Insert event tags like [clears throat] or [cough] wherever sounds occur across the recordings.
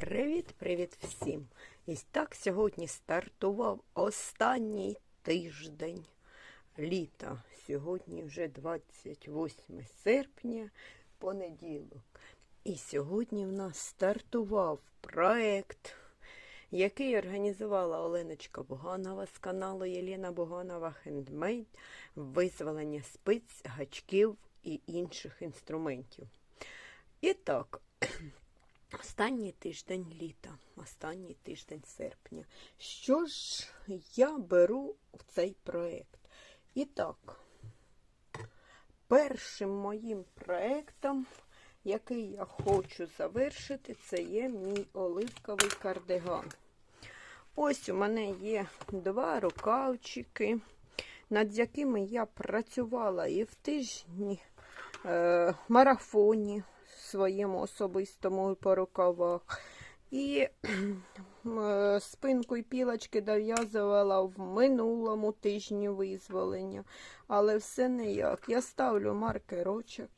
Привіт-привіт всім! І так сьогодні стартував останній тиждень літа. Сьогодні вже 28 серпня, понеділок. І сьогодні в нас стартував проект, який організувала Оленочка Буганова з каналу Єлена Буганова Хендмейд визволення спиць, гачків і інших інструментів. І так, Останній тиждень літа, останній тиждень серпня. Що ж я беру в цей проєкт? І так, першим моїм проєктом, який я хочу завершити, це є мій оливковий кардиган. Ось у мене є два рукавчики, над якими я працювала і в тижні е, марафоні своєму особистому по рукавах. І [clears throat] спинку і пілочки дов'язувала в минулому тижні визволення. Але все ніяк. Я ставлю маркерочок.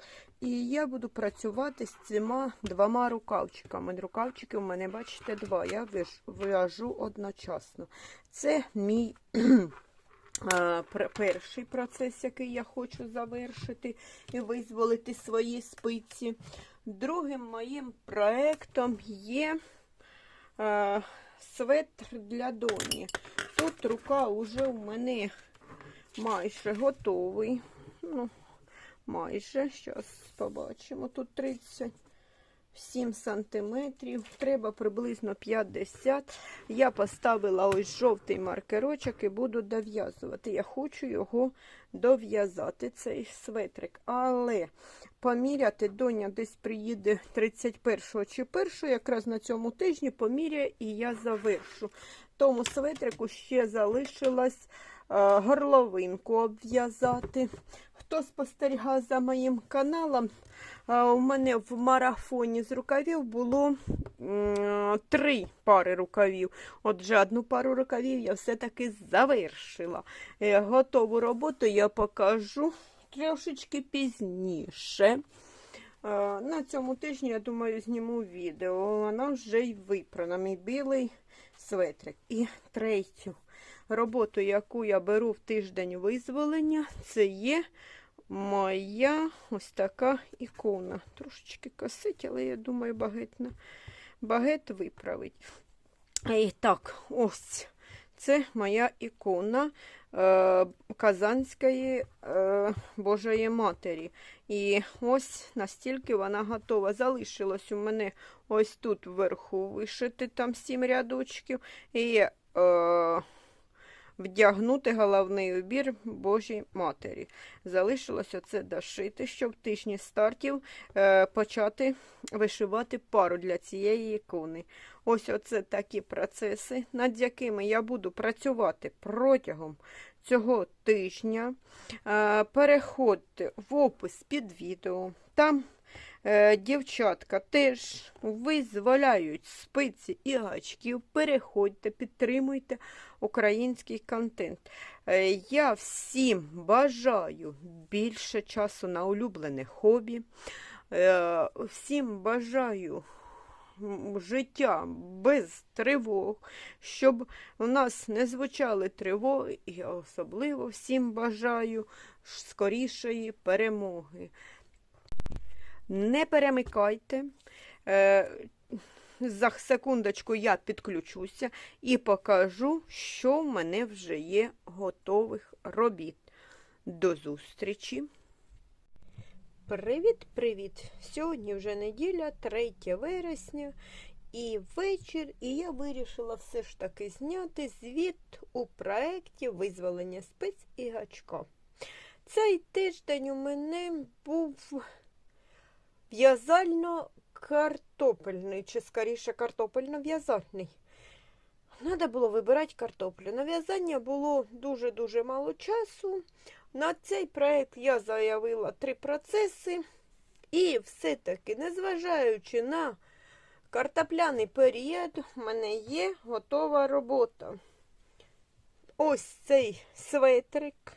І я буду працювати з цими двома рукавчиками. Рукавчики у мене, бачите, два. Я в'яжу одночасно. Це мій [clears throat] перший процес, який я хочу завершити і визволити свої спиці. Другим моїм проєктом є е, светр для доні. Тут рука вже у мене майже готовий. Ну, майже, зараз побачимо. Тут 30 7 сантиметрів, треба приблизно 50. Я поставила ось жовтий маркерочок і буду дов'язувати. Я хочу його дов'язати, цей светрик. Але поміряти доня десь приїде 31 чи 1, якраз на цьому тижні поміряє і я завершу. Тому светрику ще залишилось е, горловинку обв'язати. Хто спостерігав за моїм каналом, у мене в марафоні з рукавів було три пари рукавів. Отже, одну пару рукавів я все-таки завершила. Е, готову роботу я покажу трошечки пізніше. Е, на цьому тижні, я думаю, зніму відео. Вона вже й випрана, мій білий светрик. І третю роботу, яку я беру в тиждень визволення, це є моя ось така ікона. Трошечки косить, але я думаю, багетна. багет виправить. І так, ось це моя ікона е, Казанської е, Божої Матері. І ось настільки вона готова. Залишилось у мене ось тут вверху вишити там сім рядочків. І е, вдягнути головний убір Божій Матері. Залишилося це дошити, щоб в тижні стартів е, почати вишивати пару для цієї ікони. Ось оце такі процеси, над якими я буду працювати протягом цього тижня. Е, переходьте в опис під відео. Там дівчатка теж визволяють спиці і гачків. Переходьте, підтримуйте український контент. Е, я всім бажаю більше часу на улюблене хобі. Е, всім бажаю. Життя без тривог, щоб у нас не звучали тривоги, і особливо всім бажаю скорішої перемоги. Не перемикайте. Е, за секундочку я підключуся і покажу, що в мене вже є готових робіт. До зустрічі. Привіт-привіт! Сьогодні вже неділя, 3 вересня і вечір, і я вирішила все ж таки зняти звіт у проєкті визволення спиць і гачка. Цей тиждень у мене був В'язально-картопельний, чи скоріше картопельно-в'язальний. Треба було вибирати картоплю. На в'язання було дуже-дуже мало часу. На цей проєкт я заявила три процеси. І все-таки, незважаючи на картопляний період, в мене є готова робота. Ось цей светрик,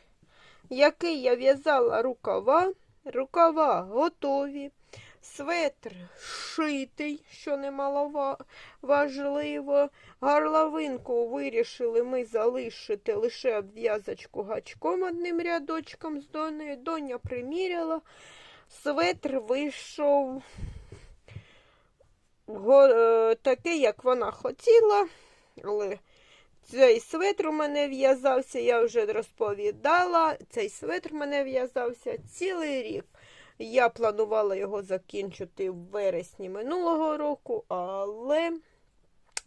який я в'язала рукава. Рукава готові. Светр шитий, що немало важливо. Горловинку вирішили ми залишити лише обв'язочку гачком одним рядочком з донею. Доня приміряла. Светр вийшов е, такий, як вона хотіла. Але цей светр у мене в'язався, я вже розповідала. Цей светр у мене в'язався цілий рік. Я планувала його закінчити в вересні минулого року, але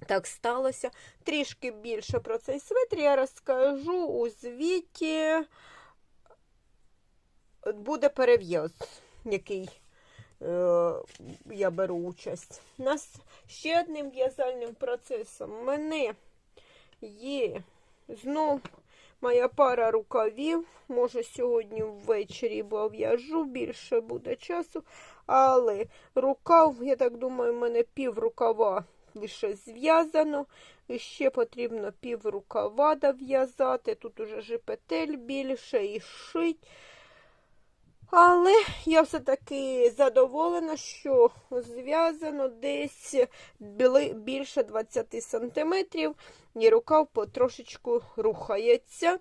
так сталося. Трішки більше про цей светр я розкажу у звіті. Буде перев'яз, який е, я беру участь. Нас ще одним в'язальним процесом мене є знов моя пара рукавів. Може, сьогодні ввечері бо більше буде часу. Але рукав, я так думаю, в мене пів рукава лише зв'язано. І ще потрібно пів рукава дов'язати. Тут уже жепетель петель більше, і шить. Але я все-таки задоволена, що зв'язано десь більше 20 сантиметрів, і рукав потрошечку рухається.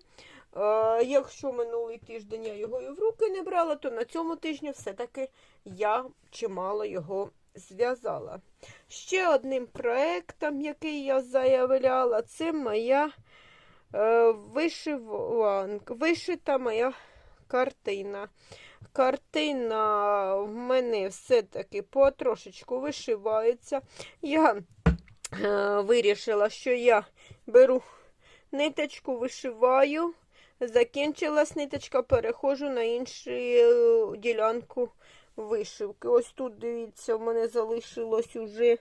Е, якщо минулий тиждень я його і в руки не брала, то на цьому тижні все-таки я чимало його зв'язала. Ще одним проектом, який я заявляла, це моя е, вишиванка, вишита моя картина. Картина в мене все-таки потрошечку вишивається. Я е, вирішила, що я беру ниточку, вишиваю. Закінчилась ниточка, переходжу на іншу е, ділянку вишивки. Ось тут, дивіться, в мене залишилось уже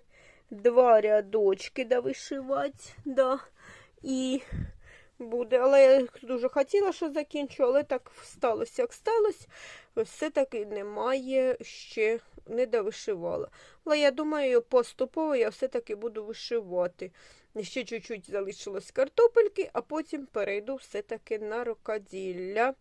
два рядочки да вишивати. Да. І буде. Але я дуже хотіла, що закінчу, але так сталося, як сталося. Все-таки немає ще не довишивала. Але я думаю, поступово я все-таки буду вишивати. Ще чуть-чуть залишилось картопельки, а потім перейду все-таки на рукоділля.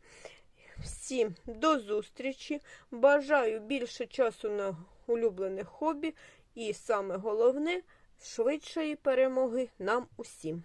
Всім до зустрічі. Бажаю більше часу на улюблене хобі. І саме головне швидшої перемоги нам усім.